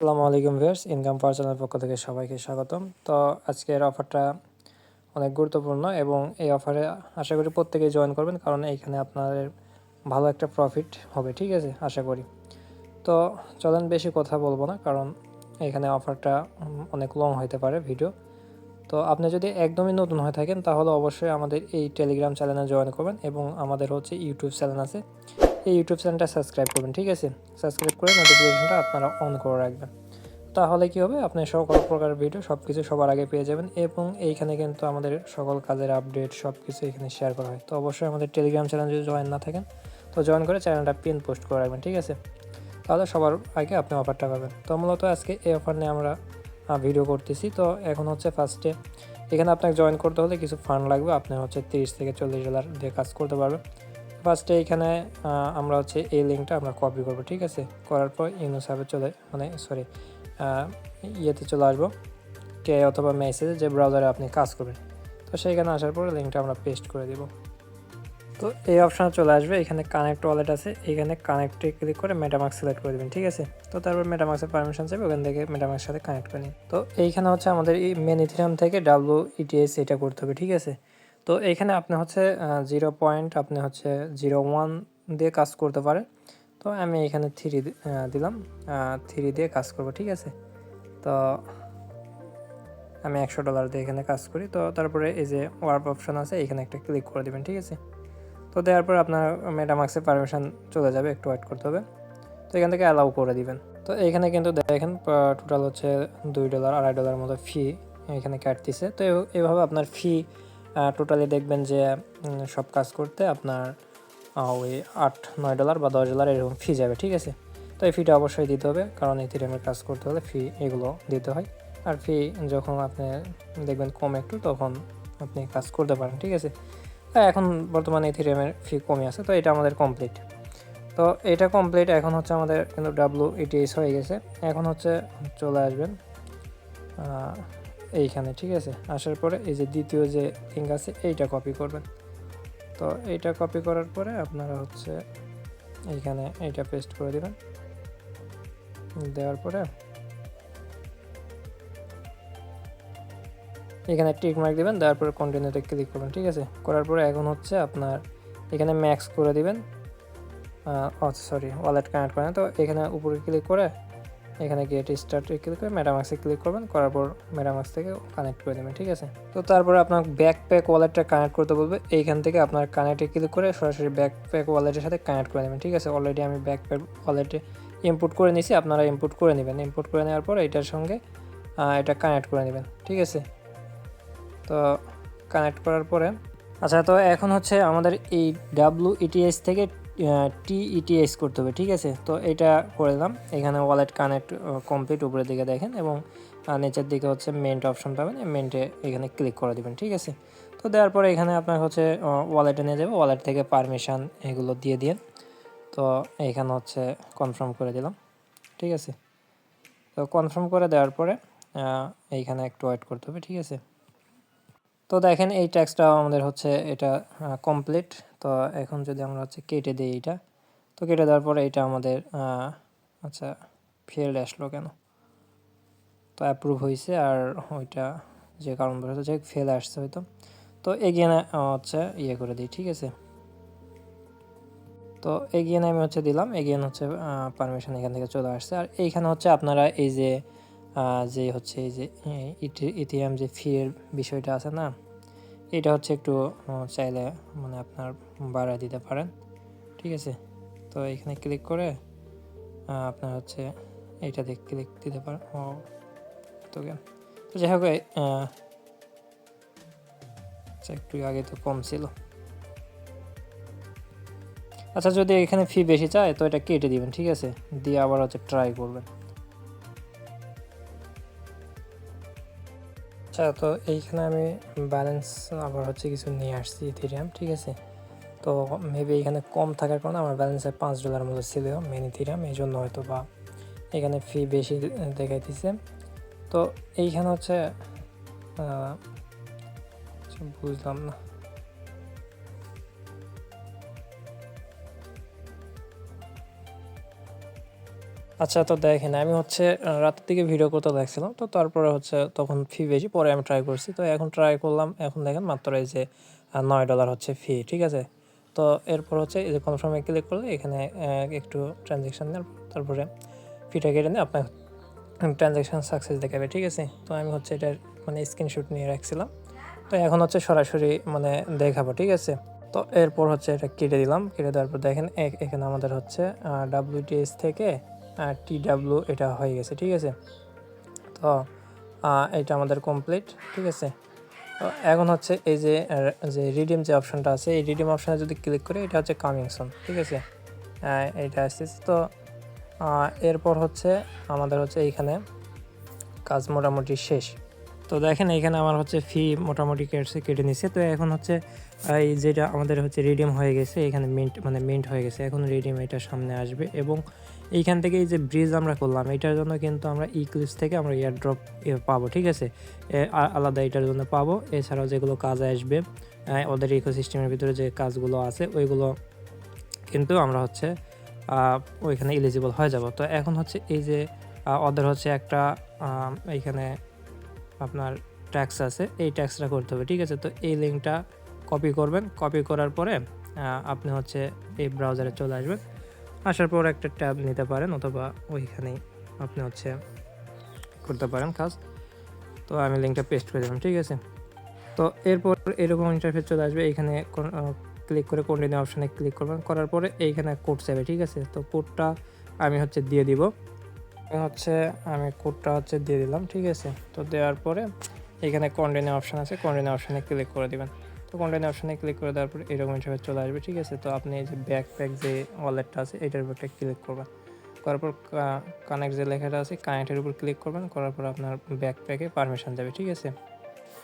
আসসালামু আলাইকুম viewers income personal পক্ষ থেকে সবাইকে স্বাগতম। তো আজকের অফারটা অনেক গুরুত্বপূর্ণ এবং এই অফারে আশা করি প্রত্যেকেই জয়েন করবেন কারণ এইখানে আপনাদের ভালো একটা প্রফিট হবে, ঠিক আছে? আশা করি। তো চলেন বেশি কথা বলব না কারণ এখানে অফারটা অনেক লং হতে পারে ভিডিও তো আপনি যদি একদমই নতুন হয়ে থাকেন তাহলে অবশ্যই আমাদের এই টেলিগ্রাম চ্যানেলে জয়েন করবেন এবং আমাদের হচ্ছে ইউটিউব চ্যানেল আছে। এই ইউটিউব চ্যানেলটা সাবস্ক্রাইব করবেন, ঠিক আছে? সাবস্ক্রাইব করে নোটিফিকেশনটা আপনারা অন করে রাখবেন। তাহলে কি হবে? আপনি সকল প্রকার ভিডিও সব কিছু সবার আগে পেয়ে যাবেন এবং এইখানে কিন্তু আমাদের সকল কাজের আপডেট সব কিছু এখানে শেয়ার করা হয়। তো অবশ্যই আমাদের টেলিগ্রাম চ্যানেল যদি জয়েন না থাকেন, তো জয়েন করে চ্যানেলটা পিন পোস্ট করে রাখবেন, ঠিক আছে? তাহলে সবার আগে আপনি অফারটা পাবেন। তো মূলত আজকে এই অফার নিয়ে আমরা ভিডিও করতেছি। তো এখন হচ্ছে ফার্স্টে এখানে আপনাকে জয়েন করতে হলে কিছু ফান্ড লাগবে। আপনি হচ্ছে তিরিশ থেকে চল্লিশ ডলার দিয়ে কাজ করতে পারবেন। ফার্স্টে এখানে আমরা হচ্ছে এই লিঙ্কটা আমরা কপি করব, ঠিক আছে? করার পর ইউনুস অ্যাপে চলে মানে সরি ইয়েতে চলে আসব, কে অথবা মেসেজে যে ব্রাউজারে আপনি কাজ করবেন। তো সেইখানে আসার পরে লিঙ্কটা আমরা পেস্ট করে দিব। তো এই অপশানে চলে আসবে, এখানে কানেক্ট ওয়ালেট আছে, এখানে কানেক্টে ক্লিক করে মেটামার্ক সিলেক্ট করে দেবেন, ঠিক আছে? তো তারপর মেটামার্ক্সের পারমিশন চাইবে, ওখান থেকে মেটামার্কের সাথে কানেক্ট করে নিন। তো এইখানে হচ্ছে আমাদের এই মেন ইথিরাম থেকে ডাব্লু ইটিএস এটা করতে হবে, ঠিক আছে? তো এইখানে আপনি হচ্ছে জিরো পয়েন্ট আপনি হচ্ছে জিরো ওয়ান দিয়ে কাজ করতে পারেন। তো আমি এখানে থ্রি দিলাম। থ্রি দিয়ে কাজ করব, ঠিক আছে? তো আমি একশো ডলার দিয়ে এখানে কাজ করি। তো তারপরে এই যে ওয়ার্প অপশন আছে এখানে একটা ক্লিক করে দেবেন, ঠিক আছে? তো দেওয়ার পর আপনার মেটামার্ক্সের পারমিশন চলে যাবে, একটু ওয়েট করতে হবে। তো এখান থেকে অ্যালাউ করে দিবেন। তো এখানে কিন্তু দেখেন টোটাল হচ্ছে দুই ডলার আড়াই ডলার মতো ফি এখানে কাটতেছে। তো এভাবে আপনার ফি টোটালি দেখবেন যে সব কাজ করতে আপনার ওই আট, নয় ডলার বা দশ ডলার এরকম ফি যাবে, ঠিক আছে? তো এই ফিটা অবশ্যই দিতে হবে, কারণ ইথিরিয়ামের কাজ করতে হলে ফি এগুলো দিতে হয়। আর ফি যখন আপনি দেখবেন কম একটু, তখন আপনি কাজ করতে পারেন, ঠিক আছে? এখন বর্তমানে ইথিরিয়ামের ফি কমে আছে, তো এটা আমাদের কমপ্লিট তো এটা কমপ্লিট এখন হচ্ছে আমাদের কিন্তু ডাব্লু ইটিএস হয়ে গেছে। এখন হচ্ছে চলে আসবেন এইখানে, ঠিক আছে? আসার পরে এই যে দ্বিতীয় যে লিঙ্ক আছে, এইটা কপি করবেন। তো এইটা কপি করার পরে আপনারা হচ্ছে এইখানে এইটা পেস্ট করে দেবেন। দেওয়ার পরে এখানে টিক মার্ক দিবেন, দেওয়ার পরে কন্টিনিউতে ক্লিক করবেন, ঠিক আছে? করার পরে এখন হচ্ছে আপনার এখানে ম্যাক্স করে দিবেন। সরি ওয়ালেট কানেক্ট করেন তো এখানে উপরে ক্লিক করে এখানে গেট স্টার্টে ক্লিক করে মেটামাক্সে ক্লিক করবেন, করার পর মেটামাক্স থেকে কানেক্ট করে দেবেন ঠিক আছে? তো তারপরে আপনার ব্যাকপ্যাক ওয়ালেটটা কানেক্ট করতে বলবে, এইখান থেকে আপনার কানেক্টে ক্লিক করে সরাসরি ব্যাকপ্যাক ওয়ালেটের সাথে কানেক্ট করে দেবেন ঠিক আছে? অলরেডি আমি ব্যাকপ্যাক ওয়ালেটে ইনপুট করে নিছি, আপনারা ইনপুট করে নেবেন। ইনপুট করে নেওয়ার পর এটার সঙ্গে এটা কানেক্ট করে নেবেন, ঠিক আছে? তো কানেক্ট করার পরে আচ্ছা তো এখন হচ্ছে আমাদের এই ডাব্লু ইটিএস থেকে টি ইটিএস করতে হবে, ঠিক আছে? তো এটা করে দিলাম। এখানে ওয়ালেট কানেক্ট কমপ্লিট উপরের দিকে দেখেন এবং নিচের দিকে হচ্ছে মেন্ট অপশন পাবেন। মেন্টে এখানে ক্লিক করে দিবেন, ঠিক আছে? তো দেওয়ার পরে এখানে আপনার হচ্ছে ওয়ালেটে নিয়ে যাবে। ওয়ালেট থেকে পারমিশন এগুলো দিয়ে দিন তো এখানে হচ্ছে কনফার্ম করে দিলাম, ঠিক আছে? তো কনফার্ম করে দেওয়ার পরে এইখানে একটু ওয়েট করতে হবে, ঠিক আছে? তো দেখেন এই ট্যাক্সটা আমাদের হচ্ছে এটা কমপ্লিট তো এখন যদি আমরা হচ্ছে কেটে দিই এটা তো কেটে দেওয়ার পরে এটা আমাদের আচ্ছা ফেল আসলো কেন তো অ্যাপ্রুভ হয়েছে আর ওইটা যে কারণ বলে যে ফেল আসছে হয়তো তো এগিয়ে হচ্ছে ইয়ে করে দিই ঠিক আছে তো এগিয়ে আমি হচ্ছে দিলাম এগিয়ে হচ্ছে পারমিশন এখান থেকে চলে আসছে আর এইখানে হচ্ছে আপনারা এই যে যে হচ্ছে এই যে ইথিয়াম যে ফি এর বিষয়টা আছে না এটা হচ্ছে একটু চাইলে মানে আপনার বাড়া দিতে পারেন। ঠিক আছে? তো এখানে ক্লিক করে আপনার হচ্ছে এইটাতে ক্লিক দিতে পারেন। ও, তো তো যাই হোক আচ্ছা একটু আগে তো কম ছিল। আচ্ছা যদি এখানে ফি বেশি চায়, তো এটা কেটে দিবেন, ঠিক আছে? দিয়ে আবার হচ্ছে ট্রাই করবেন। আচ্ছা তো এইখানে আমি ব্যালেন্স আবার হচ্ছে কিছু নিয়ে আসছি ইথিরিয়াম ঠিক আছে? তো মেবি এখানে কম থাকার কারণে আমার ব্যালেন্সে পাঁচ ডলার মতো ছিল মেন ইথিরিয়াম এই জন্য হয়তো বা এখানে ফি বেশি দেখাইতেছে। তো এইখানে হচ্ছে আচ্ছা, বুঝলাম না। আচ্ছা তো দেখেন, আমি হচ্ছে রাতের দিকে ভিডিও করতে দেখছিলাম, তো তারপরে হচ্ছে তখন ফি বেশি, পরে আমি ট্রাই করছি। তো এখন ট্রাই করলাম, এখন দেখেন মাত্র এই যে নয় ডলার হচ্ছে ফি ঠিক আছে? তো এরপর হচ্ছে এই যে কনফার্মে ক্লিক করলে, এখানে একটু ট্রানজ্যাকশান তারপরে ফিটা কেটে নিয়ে আপনার ট্রানজ্যাকশান সাকসেস দেখাবে, ঠিক আছে? তো আমি হচ্ছে এটার মানে স্ক্রিনশট নিয়ে রাখছিলাম। তো এখন হচ্ছে সরাসরি মানে দেখাবো, ঠিক আছে? তো এরপর হচ্ছে এটা কেটে দিলাম, কেটে দেওয়ার পর দেখেন এখানে আমাদের হচ্ছে ডাব্লিউটিএস থেকে টি ডাব্লিউ এটা হয়ে গেছে, ঠিক আছে? তো এটা আমাদের কমপ্লিট ঠিক আছে? তো এখন হচ্ছে এই যে যে রিডিম যে অপশনটা আছে, এই রিডিম অপশনে যদি ক্লিক করি, এটা হচ্ছে কামিং সুন ঠিক আছে? এইটা আসতেছে, তো এরপর হচ্ছে আমাদের হচ্ছে এইখানে কাজ মোটামুটি শেষ। তো দেখেন এইখানে আমার হচ্ছে ফি মোটামুটি কেটে কেটে নিছে, তো এখন হচ্ছে এই যেটা আমাদের হচ্ছে রিডিম হয়ে গেছে, এখানে মিন্ট মানে মিন্ট হয়ে গেছে, এখন রিডিম এটা সামনে আসবে এবং এইখান থেকে এই যে ব্রিজ আমরা করলাম, এটার জন্য কিন্তু আমরা ইক্লিপস থেকে আমরা এয়ার ড্রপ পাবো, ঠিক আছে? আলাদা এটার জন্য পাবো। এছাড়াও যেগুলো কাজে আসবে ওদের ইকোসিস্টেমের ভিতরে যে কাজগুলো আছে, ওইগুলো কিন্তু আমরা হচ্ছে ওইখানে এলিজিবল হয়ে যাব। তো এখন হচ্ছে এই যে ওদের হচ্ছে একটা এইখানে আপনার ট্যাক্স আছে, এই ট্যাক্সটা করতে হবে, ঠিক আছে? তো এই লিঙ্কটা কপি করবেন। কপি করার পরে আপনি হচ্ছে এই ব্রাউজারে চলে আসবেন। আসার পর একটা ট্যাব নিতে পারেন অথবা ওইখানেই আপনি হচ্ছে করতে পারেন কাজ। তো আমি লিঙ্কটা পেস্ট করে দিলাম, ঠিক আছে? তো এরপর এরকম ইন্টারফেস চলে আসবে, এইখানে ক্লিক করে কন্টিনিউ অপশানে ক্লিক করবেন। করার পরে এইখানে কোড চাইবে, ঠিক আছে? তো কোডটা আমি হচ্ছে দিয়ে দিব। হচ্ছে, আমি কোডটা হচ্ছে দিয়ে দিলাম, ঠিক আছে? তো দেওয়ার পরে এখানে কন্টিনিউ অপশান আছে কন্টিনিউ অপশানে ক্লিক করে দিবেন। তো কন্টিনিউ অপশানে ক্লিক করে দেওয়ার পর এরকম হিসাবে চলে আসবে, ঠিক আছে? তো আপনি এই যে ব্যাকপ্যাক যে ওয়ালেটটা আছে, এটার উপর একটা ক্লিক করবেন। করার পর কানেক্ট যে লেখাটা আছে কানেক্টের উপর ক্লিক করবেন, করার পর আপনার ব্যাকপ্যাকে পারমিশন দেবে, ঠিক আছে?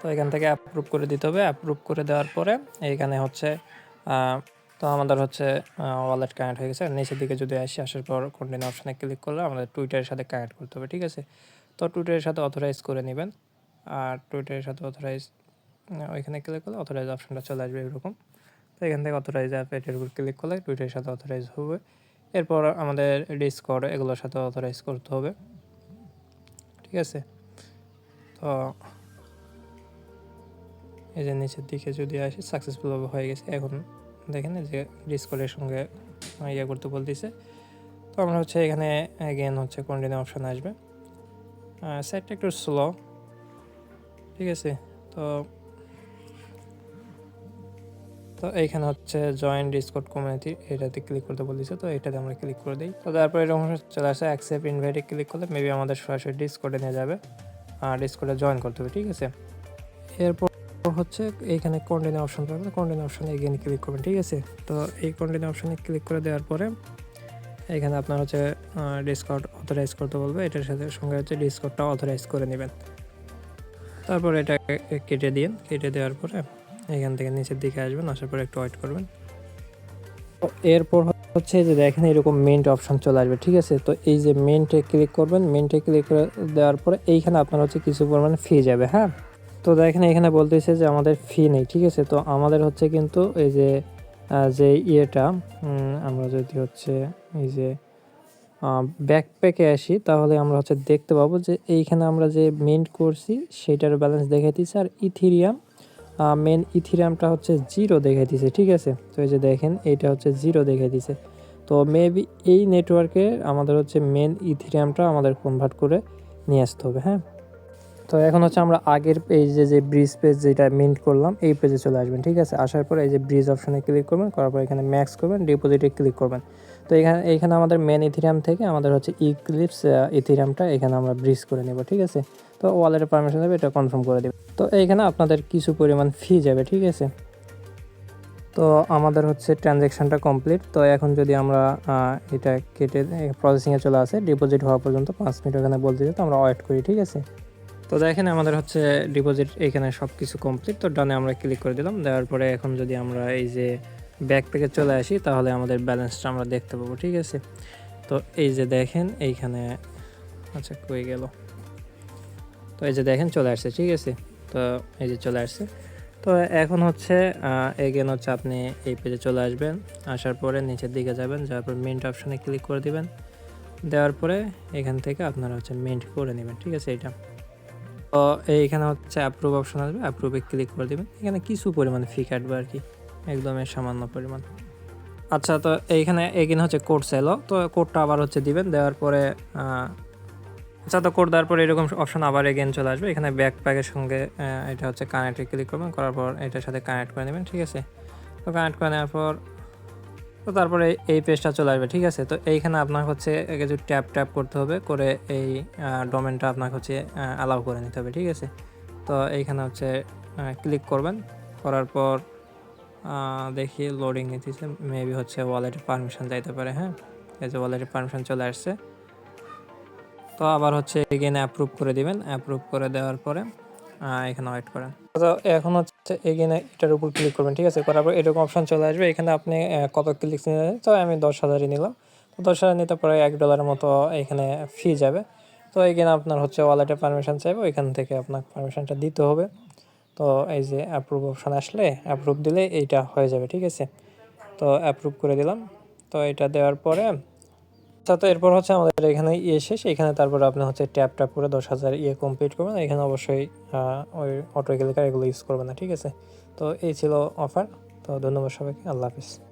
তো এখান থেকে অ্যাপ্রুভ করে দিতে হবে। অ্যাপ্রুভ করে দেওয়ার পরে এইখানে হচ্ছে তো আমাদের হচ্ছে ওয়ালেট কানেক্ট হয়ে গেছে। আর নিচের দিকে যদি আসি, আসার পর কন্টিনিউ অপশানে ক্লিক করলে আমাদের টুইটারের সাথে কানেক্ট করতে হবে, ঠিক আছে? তো টুইটারের সাথে অথরাইজ করে নেবেন। আর টুইটারের সাথে অথরাইজ ওইখানে ক্লিক করলে অথরাইজ অপশানটা চলে আসবে এরকম। তো এখান থেকে অথরাইজ অ্যাপ এটার উপর ক্লিক করলে টুইটারের সাথে অথরাইজ হবে। এরপর আমাদের ডিসকর্ড এগুলোর সাথে অথরাইজ করতে হবে। ঠিক আছে? তো এই যে নিচের দিকে যদি আসি সাকসেসফুলভাবে হয়ে গেছে। এখন দেখেন যে ডিসকর্ডের সঙ্গে ইয়ে করতে বলতেছে। তো আমরা হচ্ছে এখানে অ্যাগেন হচ্ছে কন্টিনিউ অপশান আসবে। সাইটটা একটু স্লো ঠিক আছে? তো তো এইখানে হচ্ছে জয়েন্ট ডিসকর্ড কমিউনিটি এটাতে ক্লিক করতে বলেছে, তো এটাতে আমরা ক্লিক করে দিই। তো তারপরে এরকম চলে আসে অ্যাকসেপ্ট ইনভাইটে ক্লিক করলে মেবি আমাদের সরাসরি ডিসকর্ডে নিয়ে যাবে, আর ডিসকর্ডে জয়েন করতে হবে, ঠিক আছে? এরপর হচ্ছে এইখানে কন্টিনিউ অপশন পাবেন কন্টিনিউ অপশনে এগেন ক্লিক করবেন, ঠিক আছে? তো এই কন্টিনিউ অপশনে ক্লিক করে দেওয়ার পরে এখানে আপনার হচ্ছে ডিসকর্ড অথরাইজ করতে বলবে, এটার সাথে সঙ্গে হচ্ছে ডিসকর্ডটা অথরাইজ করে নেবেন। তারপর এটা কেটে দিন কেটে দেওয়ার পরে এখান থেকে নিচের দিকে আসবেন, আসার পরে একটু ওয়েট করবেন। এরপর হচ্ছে যে দেখেন এরকম মেন্ট অপশন চলে আসবে, ঠিক আছে? তো এই যে মেন্টে ক্লিক করবেন মেন্টে ক্লিক করে দেওয়ার পরে এইখানে আপনার হচ্ছে কিছু পরিমাণে ফি যাবে হ্যাঁ? তো দেখেন এখানে বলতেছে যে আমাদের ফি নেই, ঠিক আছে? তো আমাদের হচ্ছে কিন্তু এই যে যে ইয়েটা আমরা যদি হচ্ছে এই যে ব্যাকপ্যাকে আসি, তাহলে আমরা হচ্ছে দেখতে পাবো যে এইখানে আমরা যে মেন্ট করছি, সেটার ব্যালেন্স দেখাইতেছে আর ইথিরিয়াম মেন ইথিরিয়ামটা হচ্ছে জিরো দেখাইতেছে ঠিক আছে? তো এই যে দেখেন, এইটা হচ্ছে জিরো দেখাইতেছে তো মেবি এই নেটওয়ার্কে আমাদের হচ্ছে মেন ইথিরিয়ামটা আমাদের কনভার্ট করে নিয়ে আসতে হবে হ্যাঁ? তো এখন হচ্ছে আমরা আগের পেজে যে ব্রিজ পেজ যেটা মিন্ট করলাম, এই পেজে চলে আসবেন, ঠিক আছে? আসার পরে এই যে ব্রিজ অপশনে ক্লিক করবেন, করার পর এখানে ম্যাক্স করবেন ডিপোজিটে ক্লিক করবেন। তো এখানে এইখানে আমাদের মেন ইথিরিয়াম থেকে আমাদের হচ্ছে ইক্লিপস ইথিরিয়ামটা এখানে আমরা ব্রিজ করে নেব, ঠিক আছে? তো ওয়ালেটের পারমিশন দেবে, এটা কনফার্ম করে দেবে। তো এইখানে আপনাদের কিছু পরিমাণ ফি যাবে, ঠিক আছে? তো আমাদের হচ্ছে ট্রানজ্যাকশানটা কমপ্লিট তো এখন যদি আমরা এটা কেটে প্রসেসিংয়ে চলে আসে ডিপোজিট হওয়া পর্যন্ত পাঁচ মিনিট ওখানে বলতে তো আমরা ওয়েট করি, ঠিক আছে? তো দেখেন আমাদের হচ্ছে ডিপোজিট এখানে সব কিছু কমপ্লিট তো ডানে আমরা ক্লিক করে দিলাম, দেওয়ার পরে এখন যদি আমরা এই যে ব্যাক প্যাকে চলে আসি, তাহলে আমাদের ব্যালেন্সটা আমরা দেখতে পাবো, ঠিক আছে? তো এই যে দেখেন, এইখানে আচ্ছা কই গেল? তো এই যে দেখেন, চলে আসছে, ঠিক আছে? তো এই যে চলে আসছে। তো এখন হচ্ছে এগেন হচ্ছে আপনি এই পেজে চলে আসবেন, আসার পরে নিচের দিকে যাবেন, যাওয়ার পর মিন্ট অপশানে ক্লিক করে দিবেন। দেওয়ার পরে এখান থেকে আপনারা হচ্ছে মেন্ট করে নেবেন, ঠিক আছে এটা? তো এইখানে হচ্ছে অ্যাপ্রুভ অপশন আসবে অ্যাপ্রুভে ক্লিক করে দেবেন। এখানে কিছু পরিমাণ ফি কাটবে আর কি, একদমই সামান্য পরিমাণ। আচ্ছা তো এইখানে এখানে হচ্ছে কোড চাইলো তো কোডটা আবার হচ্ছে দিবেন, দেওয়ার পরে আহ, আচ্ছা তো কোড দেওয়ার পর এরকম অপশন আবার এগেন চলে আসবে। এখানে ব্যাকপ্যাকের সঙ্গে এটা হচ্ছে কানেক্টে ক্লিক করবেন করার পর এটার সাথে কানেক্ট করে নেবেন ঠিক আছে? তো কানেক্ট করে নেওয়ার পর তো তারপরে এই পেজটা চলে আসবে ঠিক আছে? তো এইখানে আপনার হচ্ছে কিছু ট্যাপ ট্যাপ করতে হবে করে এই ডোমেনটা আপনাকে হচ্ছে অ্যালাউ করে নিতে হবে ঠিক আছে? তো এইখানে হচ্ছে ক্লিক করবেন করার পর দেখি লোডিং নিতেছে মেবি হচ্ছে ওয়ালেটের পারমিশন যাইতে পারে হ্যাঁ? এই যে ওয়ালেটের পারমিশন চলে আসছে। তো আবার হচ্ছে এগেনে অ্যাপ্রুভ করে দিবেন। অ্যাপ্রুভ করে দেওয়ার পরে এখানে ওয়েট করেন। তো এখন হচ্ছে এগেনে এটার উপর ক্লিক করবেন, ঠিক আছে? করার পর এরকম অপশন চলে আসবে। এখানে আপনি কত ক্লিক নিলেন? তো আমি দশ হাজারই নিলাম। তো দশ হাজার নিতে পরে এক ডলারের মতো এখানে ফি যাবে। তো এখানে আপনার হচ্ছে ওয়ালেটে পারমিশন চাইবে, ওইখান থেকে আপনার পারমিশনটা দিতে হবে। তো এই যে অ্যাপ্রুভ অপশন আসলে অ্যাপ্রুভ দিলে এইটা হয়ে যাবে, ঠিক আছে? তো অ্যাপ্রুভ করে দিলাম। তো এটা দেওয়ার পরে তো এরপর হচ্ছে আমাদের এখানে ইয়ে শেষ। এখানে তারপর আপনি হচ্ছে ট্যাপ ট্যাপ করে দশ হাজার ইয়ে কমপ্লিট করবেন। এখানে অবশ্যই ওই অটো ক্লিকার এগুলো ইউজ করবেন না, ঠিক আছে? তো এই ছিল অফার তো ধন্যবাদ সবাইকে। আল্লাহ হাফিজ।